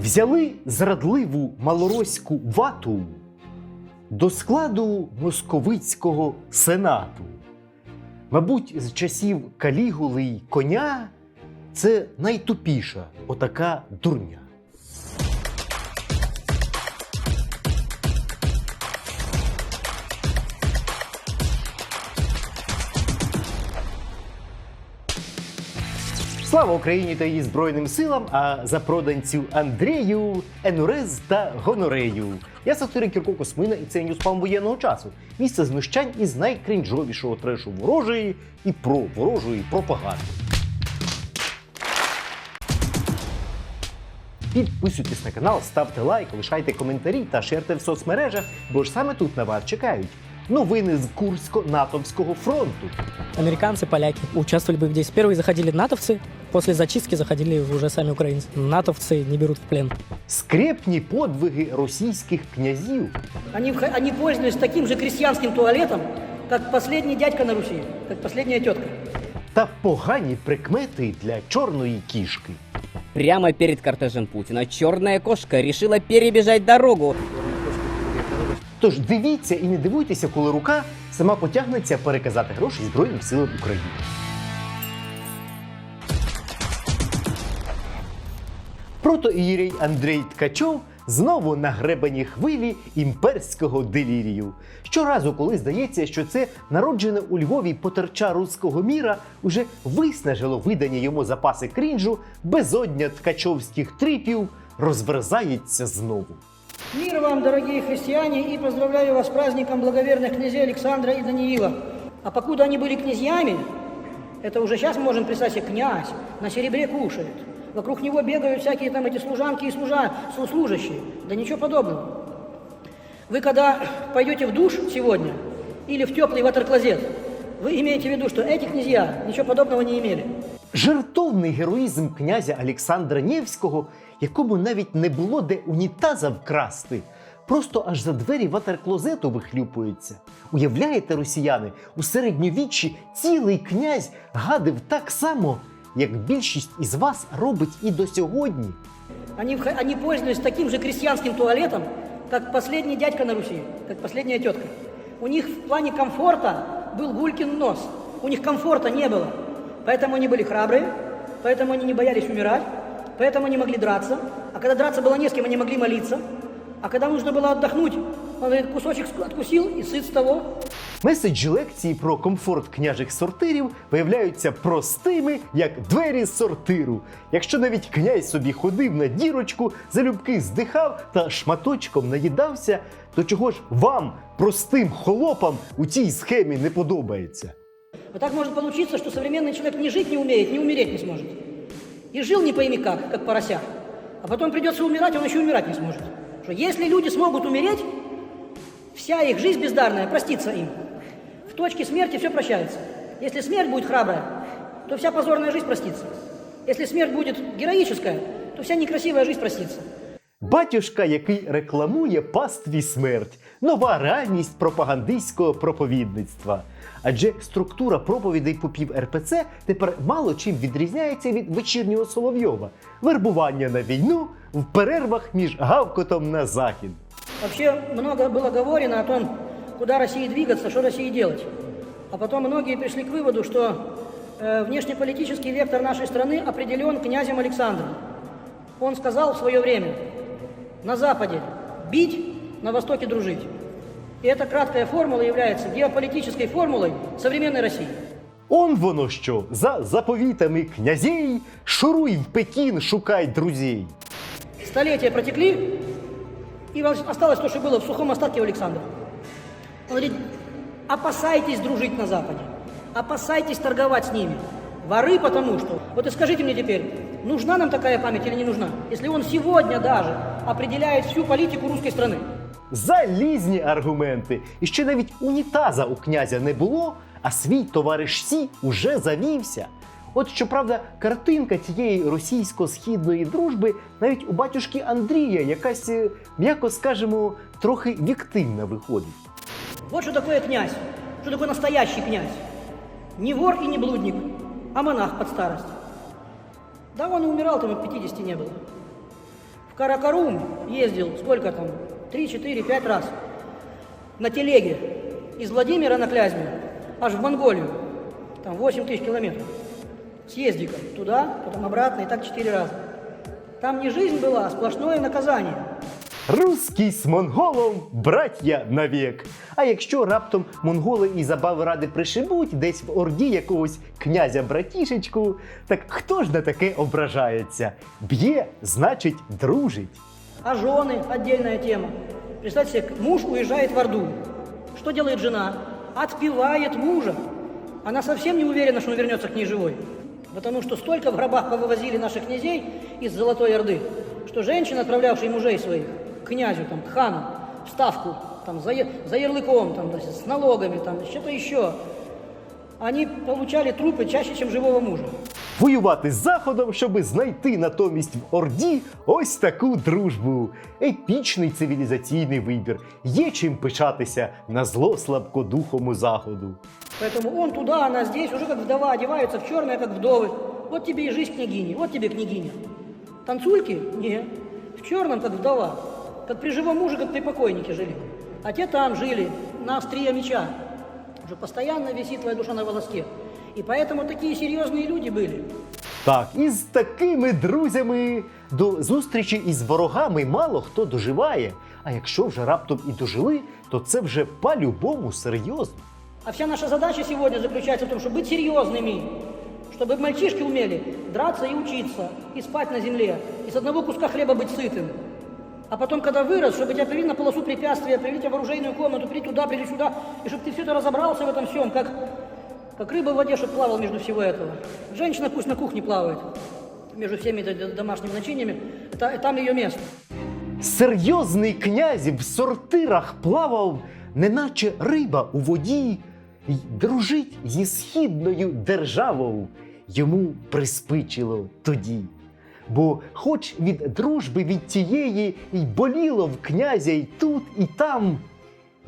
Взяли зрадливу малороську вату до складу московицького сенату. Мабуть, з часів калігули й коня це найтупіша отака дурня. Слава Україні та її Збройним силам, а запроданцю Андрію, Енурез та Гонорею. Я сатирик Кірко Космина і це Ньюспам воєнного часу. Місце знущань із найкрінжовішого трешу ворожої і про ворожої пропаганди. Підписуйтесь на канал, ставте лайк, лишайте коментарі та шерте в соцмережах, бо ж саме тут на вас чекають новини з Курсько-Натовського фронту. Американцы, поляки участвовали бы здесь. Первые заходили натовцы, после зачистки заходили уже сами украинцы. Натовцы не берут в плен. Скрепні подвиги російських князів Они, вх- они пользовались таким же крестьянским туалетом, как последний дядька на Руси, как последняя тетка. та погані прикмети для чорної кішки. Прямо перед кортежем Путина черная кошка решила перебежать дорогу. Тож дивіться і не дивуйтеся, коли рука сама потягнеться переказати гроші Збройним силам України. Протоієрей Андрей Ткачов знову на гребені хвилі імперського делірію. Щоразу, коли здається, що це народжене у Львові потерча руського міра уже виснажило видані йому запаси крінжу, безодня ткачовських трипів розверзається знову. Мир вам, дорогие христиане, и поздравляю вас с праздником благоверных князей Александра и Даниила. А покуда они были князьями, это уже сейчас мы можем представить себе, князь на серебре кушает. Вокруг него бегают всякие там эти служанки и служа, слу- служащие. Да ничего подобного. Вы когда пойдете в душ сегодня или в теплый ватерклозет, вы имеете в виду, что эти князья ничего подобного не имели. Жертовний героїзм князя Олександра Невського, якому навіть не було де унітаза вкрасти, просто аж за двері ватерклозету вихлюпується. Уявляєте, росіяни, у середньовіччі цілий князь гадив так само, як більшість із вас робить і до сьогодні. Они, вх- они пользовались таким же крестьянским туалетом, как последний дядька на Руси, как последняя тетка. У них в плане комфорта был гулькин нос. У них комфорта не было. Поэтому они были храбрые, поэтому они не боялись умирать, поэтому они могли драться. А когда драться было не с кем, они могли молиться. А когда нужно было отдохнуть, кусочек ск- откусил и сыт с того. Меседжі лекції про комфорт княжих сортирів виявляються простими, як двері з сортиру. Якщо навіть князь собі ходив на дірочку, залюбки здихав та шматочком наїдався, то чого ж вам, простим холопам, у цій схемі не подобається? Так может получиться, что современный человек ни жить не умеет, ни умереть не сможет. И жил не пойми как, как порося. А потом придется умирать, он еще умирать не сможет. Что если люди смогут умереть, вся их жизнь бездарная простится им. В точке смерти все прощается. Если смерть будет храбрая, то вся позорная жизнь простится. Если смерть будет героическая, то вся некрасивая жизнь простится. Батюшка, який рекламує пастві смерть, нова реальність пропагандистського проповідництва. Адже структура проповідей попів РПЦ тепер мало чим відрізняється від вечірнього Соловйова, вербування на війну в перервах між гавкотом на захід. Вообще много было говорено о том, куда России двигаться, что России делать. А потом многие пришли к выводу, что э, внешнеполитический вектор нашей страны определен князем Александром. Он сказал в свое время, на Западе бить, на Востоке дружить. И эта краткая формула является геополитической формулой современной России. Он воно що, за заповітами князей, шуруй в Пекін, шукай друзей. Столетия протекли, и вос- осталось то, что было в сухом остатке у Александра. Он говорит, опасайтесь дружить на Западе, опасайтесь торговать с ними. Воры потому что... Вот и скажите мне теперь, нужна нам такая память или не нужна? Если он сегодня даже определяет всю политику русской страны. Залізні аргументи. І ще навіть унітаза у князя не було, а свій товариш Сі уже завівся. От щоправда, картинка цієї російсько-східної дружби навіть у батюшки Андрія якась, е, м'яко скажемо, трохи віктивна виходить. Вот что такое князь, что такое настоящий князь. Не вор и не блудник, а монах под старость. Да он и умирал, там и 50 не было. В Каракарум ездил, сколько там, 3, 4, 5 раз. На телеге. Из Владимира на Клязьму, аж в Монголию. Там 8 тысяч километров Съездиком. Туда, потом обратно, и так 4 раза. Там не жизнь была, а сплошное наказание. Руський з монголом, браття навік. А якщо раптом монголи і забави ради пришибуть десь в орді якогось князя братішечку, так хто ж на таке ображається? Б'є, значить, дружить. А жены – отдельная тема. Представьте себе, муж уезжает в Орду. Что делает жена? Отпевает мужа. Она совсем не уверена, что он вернется к ней живой. Потому что столько в гробах повывозили наших князей из Золотой Орды, что женщины, отправлявшие мужей своих к князю, там, к хану, в ставку, там, за, я- за ярлыком, там, то есть с налогами, там, что-то еще, они получали трупы чаще, чем живого мужа. Воювати з заходом, щоби знайти натомість в Орді ось таку дружбу. Епічний цивілізаційний вибір. Є чим пишатися на зло слабкодухому заходу. Поэтому он туда, она здесь, уже как вдова, одеваются в черное, как вдовы. Вот тебе и жизнь княгини, вот тебе княгиня. Танцульки? Не. В черном, как вдова. Как при живом муже, как при покойнике жили. А те там жили, на острие меча. Уже постоянно висит твоя душа на волоске. И поэтому такие серьезные люди были. Так, і з такими друзями до зустрічі із ворогами мало хто доживає. А якщо вже раптом і дожили, то це вже по-любому серйозно. А вся наша задача сегодня заключается в том, чтобы быть серьезными. Чтобы мальчишки умели драться и учиться, и спать на земле, и с одного куска хлеба быть сытым. А потом, когда вырос, чтобы тебя привели на полосу препятствия, привели тебя в оружейную комнату, привели туда, привели сюда, и чтобы ты все это разобрался в этом всем, как, как рыба в воде, чтобы плавал между всего этого. Женщина пусть на кухне плавает между всеми д- д- домашними начиниями, это, там ее место. Серйозний князь в сортирах плавав, неначе риба у воді, й дружить зі східною державою. Йому приспичило тоді. Бо, хоч від дружби від тієї й боліло в князя й тут, і там,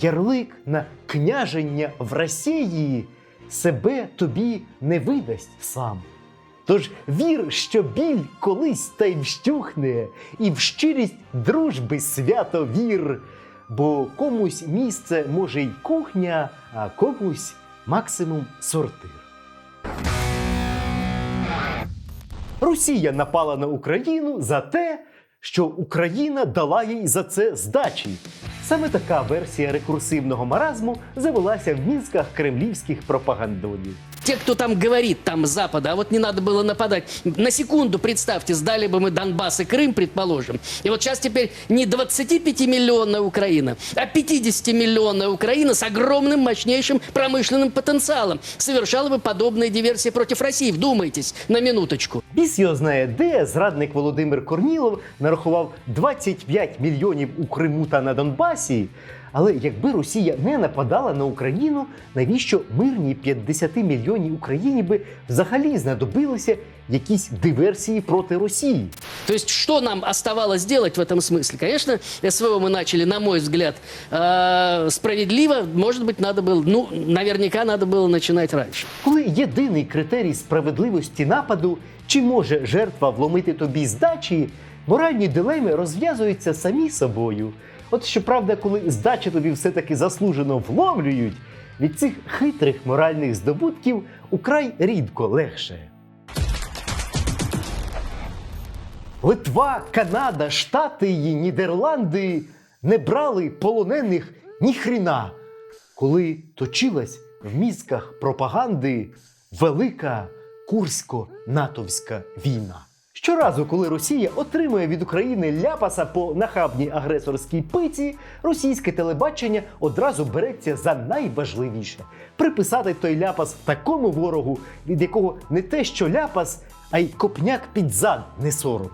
ярлик на княження в Росії себе тобі не видасть сам. Тож вір, що біль колись та й вщухне, і в щирість дружби свято вір, бо комусь місце може й кухня, а комусь максимум сортир. Росія напала на Україну за те, що Україна дала їй за це здачі. Саме така версія рекурсивного маразму завелася в мізках кремлівських пропагандонів. Те, кто там говорит, там с Запада, а вот не надо было нападать. На секунду, представьте, сдали бы мы Донбасс и Крым, предположим. И вот сейчас теперь не 25-миллионная Украина, а 50-миллионная Украина с огромным, мощнейшим промышленным потенциалом совершала бы подобные диверсии против России. Вдумайтесь на минуточку. Біс його знає, де зрадник Володимир Корнілов нарахував 25 мільйонів у Криму та на Донбасі. Але якби Росія не нападала на Україну, навіщо мирній 50 мільйонів Україні би взагалі знадобилися якісь диверсії проти Росії? То есть, что нам оставалось делать в этом смысле? Конечно, СВО мы начали, на мой взгляд, э, справедливо. Может быть, надо было, ну, наверняка надо было начинать раньше. Коли єдиний критерій справедливості нападу, чи може жертва вломити тобі здачі, моральні дилеми розв'язуються самі собою. От щоправда, коли здачі тобі все-таки заслужено вломлюють, від цих хитрих моральних здобутків украй рідко легше. Литва, Канада, Штати і Нідерланди не брали полонених ніхріна, коли точилась в мізках пропаганди велика курсько-натовська війна. Щоразу, коли Росія отримує від України ляпаса по нахабній агресорській пиці, російське телебачення одразу береться за найважливіше приписати той ляпас такому ворогу, від якого не те, що ляпас, а й копняк під зад не соромно.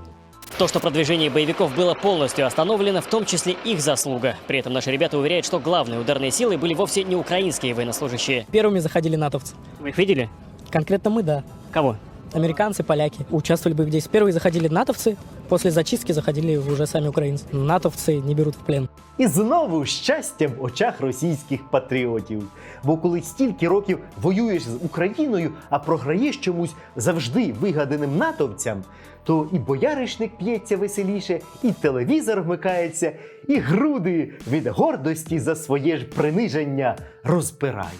То, что продвижение боевиков было полностью остановлено, в том числе их заслуга. При этом наши ребята уверяют, что главные ударные силы были вовсе не украинские военнослужащие. Первыми заходили натовцы. Вы их видели? Конкретно мы, да. Кого? Американцы, поляки участвовали бы здесь. Первые заходили натовцы, после зачистки заходили уже сами украинцы. Натовцы не берут в плен. І знову щастя в очах російських патріотів. Бо коли стільки років воюєш з Україною, а програєш чомусь завжди вигаданим натовцям, то і бояришник п'ється веселіше, і телевізор вмикається, і груди від гордості за своє ж приниження розпирає.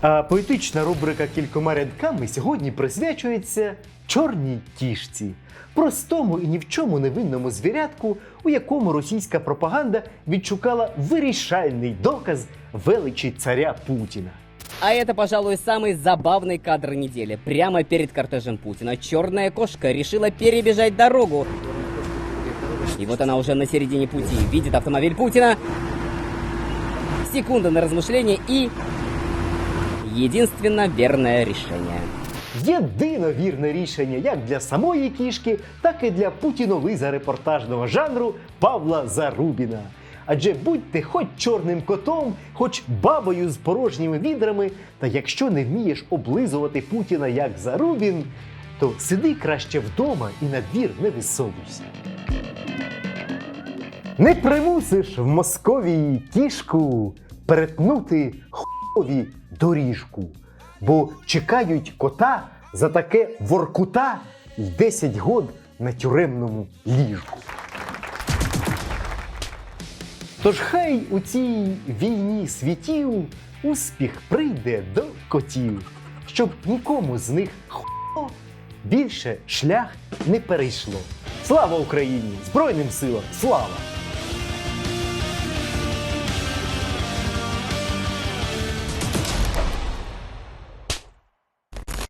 А поетична рубрика кількома рядками сьогодні присвячується чорній кішці, простому і ні в чому невинному звірятку, у якому російська пропаганда відшукала вирішальний доказ величі царя Путіна. А это, пожалуй, самый забавный кадр недели. Прямо перед кортежем Путина черная кошка решила перебежать дорогу. И вот она уже на середине пути. Видит автомобиль Путина. Секунда на размышление и... Единственно верное решение. Єдино вірне рішення як для самої кішки, так і для путіновиза репортажного жанру Павла Зарубіна. Адже будьте хоч чорним котом, хоч бабою з порожніми відрами, та якщо не вмієш облизувати Путіна як Зарубін, то сиди краще вдома і на двір не висовуйся. Не примусиш в Московії кішку перетнути хуйові доріжку, бо чекають кота за таке воркута й 10 год на тюремному ліжку. Тож хай у цій війні світів успіх прийде до котів, щоб нікому з них хуйо більше шлях не перейшло. Слава Україні! Збройним силам! Слава!